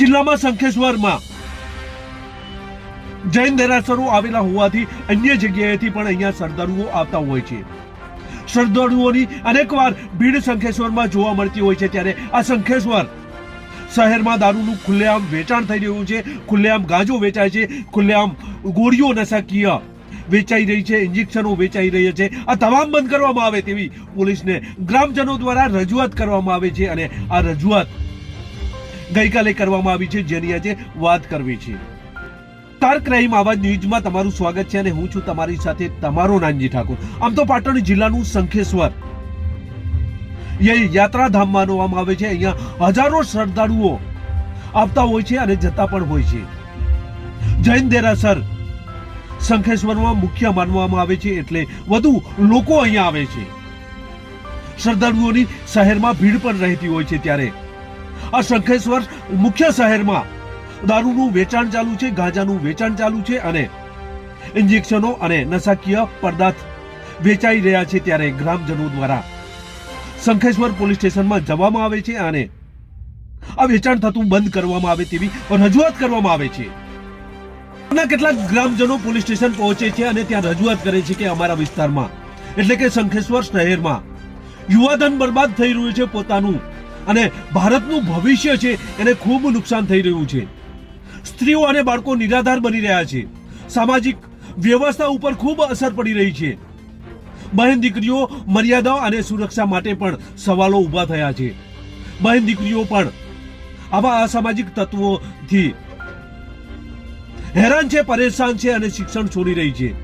જિલ્લામાં શંખેશ્વરમાં જૈન દેરાસરો આવેલા હોવાથી અન્ય જગ્યાએથી પણ અહીંયા શ્રદ્ધાળુઓ આવતા હોય છે. શ્રદ્ધાળુઓની અનેકવાર ભીડ શંખેશ્વરમાં જોવા મળતી હોય છે ત્યારે આ શંખેશ્વર શહેરમાં દારૂનું ખુલ્લેઆમ વેચાણ થઈ રહ્યું છે. ખુલ્લેઆમ ગાંજો વેચાય છે. ખુલ્લેઆમ ગોળીઓ નશાકીય વેચાઈ રહી છે. ઇન્જેક્શનો વેચાઈ રહી છે. આ તમામ બંધ કરવામાં આવે તેવી પોલીસને ગ્રામજનો દ્વારા રજૂઆત કરવામાં આવે છે અને આ રજૂઆત ગઈકાલે કરવામાં આવી છે, જેની આજે વાત કરવી છે. તારક રહીમ આવાજ ન્યૂઝમાં તમારું સ્વાગત છે અને હું છું તમારી સાથે તમારો નાનજી ઠાકોર. આમ તો પાટણ જિલ્લાનું શંખેશ્વર. યાત્રાધામ માનવામાં આવે છે, અહીંયા હજારો શ્રદ્ધાળુઓ આવતા હોય છે અને જતા પણ હોય છે. જૈન દેરાસર શંખેશ્વરમાં મુખ્ય માનવામાં આવે છે એટલે વધુ લોકો અહીંયા આવે છે. શ્રદ્ધાળુઓની શહેરમાં ભીડ પણ રહેતી હોય છે ત્યારે. આ શંખેશ્વર મુખ્ય શહેરમાં. દારૂનું વેચાણ ચાલુ છે, ગાંજાનું વેચાણ ચાલુ છે અને ઇન્જેક્શનો અને નશાકીય પદાર્થ વેચાઈ રહ્યા છે ત્યારે ગ્રામજનો દ્વારા શંખેશ્વર પોલીસ સ્ટેશનમાં જવામાં આવે છે અને આ વેચાણ થતું બંધ કરવામાં આવે તેવી રજૂઆત કરવામાં આવે છે. કેટલાક ગ્રામજનો પોલીસ સ્ટેશન પહોંચે છે અને ત્યાં રજૂઆત કરે છે કે અમારા વિસ્તારમાં, એટલે કે શંખેશ્વર શહેરમાં, યુવાધન બરબાદ થઈ રહ્યું છે પોતાનું અને ભારતનું ભવિષ્ય છે એને ખૂબ નુકસાન થઈ રહ્યું છે. સ્ત્રીઓ અને બાળકો નિરાધાર બની રહ્યા છે. સામાજિક વ્યવસ્થા ઉપર ખૂબ અસર પડી રહી છે. બહેન દીકરીઓ મર્યાદાઓ અને સુરક્ષા માટે પણ સવાલો ઊભા થયા છે. બહેન દીકરીઓ પણ આવા અસામાજિક તત્વોથી હેરાન છે, પરેશાન છે અને શિક્ષણ છોડી રહી છે.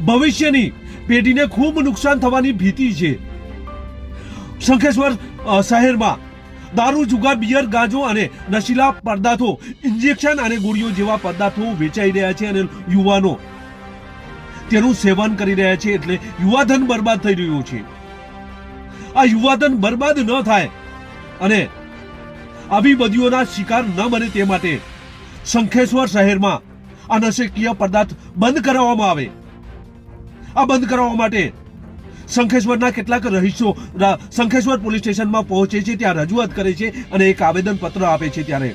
ભવિષ્યની પેઢીને ખૂબ નુકસાન થવાની ભીતિ છે. શંખેશ્વર શહેરમાં દારૂ, જુગાર, બિયર, ગાંજો અને નશીલા પદાર્થો, ઇન્જેક્શન અને ગોળીઓ જેવા પદાર્થો વેચાઈ રહ્યા છે અને યુવાનો તેનું સેવન કરી રહ્યા છે એટલે યુવાધન બરબાદ થઈ રહ્યું છે. આ યુવાધન બરબાદ ન થાય અને આવી બદીઓના શિકાર ન બને તે માટે શંખેશ્વર શહેરમાં આ નશીકીય પદાર્થ બંધ કરાવવામાં આવે. આ બંધ કરાવવા માટે શંખેશ્વરના કેટલાક રહીશો શંખેશ્વર પોલીસ સ્ટેશનમાં પહોંચે છે, ત્યાં રજૂઆત કરે છે અને એક આવેદન પત્ર આપે છે ત્યારે.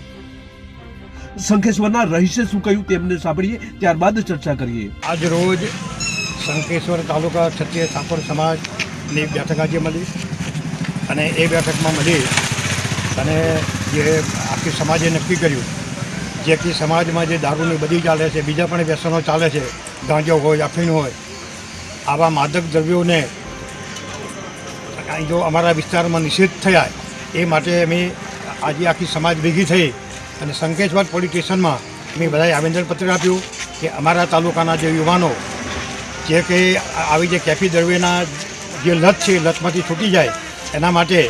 શંખેશ્વરના રહીશે શું કહ્યું તેમને સાંભળીએ, ત્યારબાદ ચર્ચા કરીએ. આજ રોજ શંખેશ્વર તાલુકા ક્ષત્રિય ઠાકોર સમાજની બેઠક આજે મળી અને એ બેઠકમાં મળી અને જે આખી સમાજે નક્કી કર્યું જે કે સમાજમાં જે દારૂની બધી ચાલે છે, બીજા પણ વ્યસનો ચાલે છે, ગાંજો હોય અફીણ હોય, આવા માદક દ્રવ્યોને અહીં જો અમારા વિસ્તારમાં નિષેધ થયા, એ માટે અમે આજે આખી સમાજ ભેગી થઈ અને શંકેશ્વર પોલીસ સ્ટેશનમાં મેં બધાએ આવેદનપત્ર આપ્યું કે અમારા તાલુકાના જે યુવાનો, જે કે આવી જે કેફી દ્રવ્યના જે લત છે લતમાંથી છૂટી જાય, એના માટે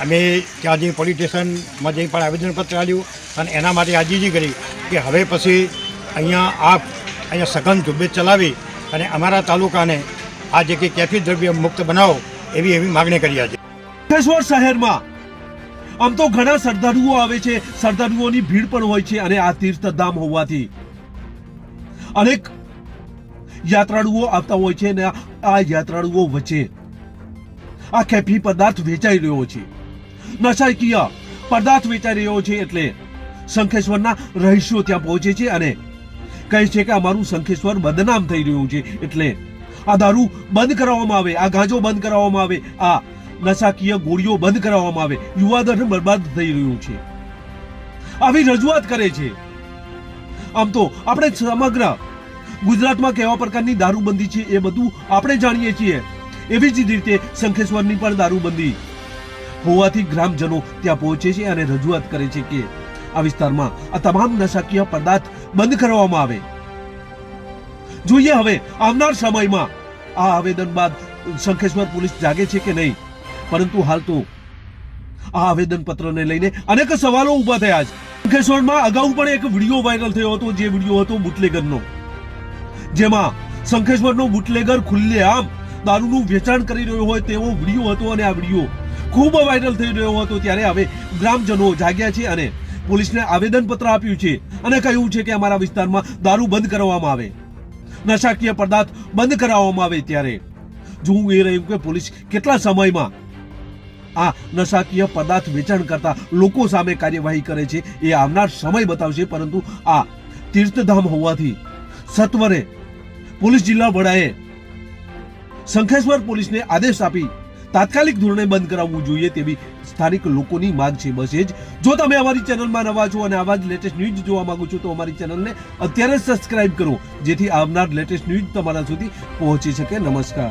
અમે ત્યાં જઈ પોલીસ સ્ટેશનમાં જઈ પણ આવેદનપત્ર આપ્યું અને એના માટે આજીજી કરી કે હવે પછી અહીંયા આપ અહીંયા સઘન ઝુંબેશ ચલાવી અને અમારા તાલુકાને આ જે કે કેફી દ્રવ્ય મુક્ત બનાવો એવી એવી માગણી કરી છે શંખેશ્વર શહેરમાં આમ તો ઘણા શ્રદ્ધાળુઓ આવે છે, શ્રદ્ધાળુઓની ભીડ પણ હોય છે અને આ તીર્થધામ હોવાથી અનેક યાત્રાળુઓ આવતા હોય છે અને આ યાત્રાળુઓ વચ્ચે આ કેફી પદાર્થ વેચાઈ રહ્યો છે. નશાકીય પદાર્થ વેચાઈ રહ્યો છે એટલે શંખેશ્વરના રહીશો ત્યાં પહોંચે છે અને કહે છે કે અમારું શંખેશ્વર બદનામ થઈ રહ્યું છે એટલે આ દારૂ બંધ કરાવવામાં આવે, આ ગાંજો બંધ કરાવવામાં આવે, આ નશાકીય ગોળીઓ બંધ કરાવવામાં આવે, યુવાધન બરબાદ થઈ રહ્યું છે. આવી રજૂઆત કરે છે. આમ તો આપણે સમગ્ર ગુજરાતમાં કેવા પ્રકારની દારૂબંધી છે એ બધું આપણે જાણીએ છીએ. એવી જ રીતે શંખેશ્વરની પણ દારૂબંધી હોવાથી ગ્રામજનો ત્યાં પહોંચે છે અને રજૂઆત કરે છે કે આ વિસ્તારમાં આ તમામ નશાકીય પદાર્થ બંધ કરવામાં આવે. જોઈએ હવે, આવનાર સમયમાં આ આવેદન બાદ શંખેશ્વર પોલીસ જાગે છે કે નહીં? પરંતુ હાલ તો આ આવેદન પત્રને લઈને અનેક સવાલો ઊભા થયા છે. શંખેશ્વરમાં અગાઉ પણ એક વીડિયો વાયરલ થયો હતો, જે વીડિયો હતો બુટલેગરનો. જેમાં શંખેશ્વરનો બુટલેગર ખુલ્લેઆમ દારૂનું વેચાણ કરી રહ્યો હોય તેવો વીડિયો હતો અને આ વીડિયો ખૂબ વાયરલ થઈ રહ્યો હતો. ત્યારે હવે ગ્રામજનો જાગ્યા છે અને પોલીસને આવેદન પત્ર આપ્યું છે અને કહ્યું છે કે અમારા વિસ્તારમાં દારૂ બંધ કરવામાં આવે. નશાકીય પદાર્થ બંધ કરાવવામાં આવે ત્યારે. જોવું એ રહ્યું કે પોલીસ કેટલા સમયમાં આ નશાકીય પદાર્થ વેચાણ કરતા લોકો સામે કાર્યવાહી કરે છે, એ આવનાર સમય બતાવશે, પરંતુ આ તીર્થધામ હોવાથી સત્વરે પોલીસ જિલ્લા વડાએ શંખેશ્વર પોલીસને આદેશ આપી તાત્કાલિક ધોરણે બંધ કરાવવું જોઈએ તેવી સ્થાનિક લોકોની માંગ છે. બસ જ. જો તમે અમારી ચેનલમાં નવા છો અને આવા જ લેટેસ્ટ ન્યૂઝ જોવા માંગો છો, તો અમારી ચેનલને અત્યારે જ સબસ્ક્રાઇબ કરો, જેથી આવનાર લેટેસ્ટ ન્યૂઝ તમારા સુધી પહોંચી શકે. નમસ્કાર.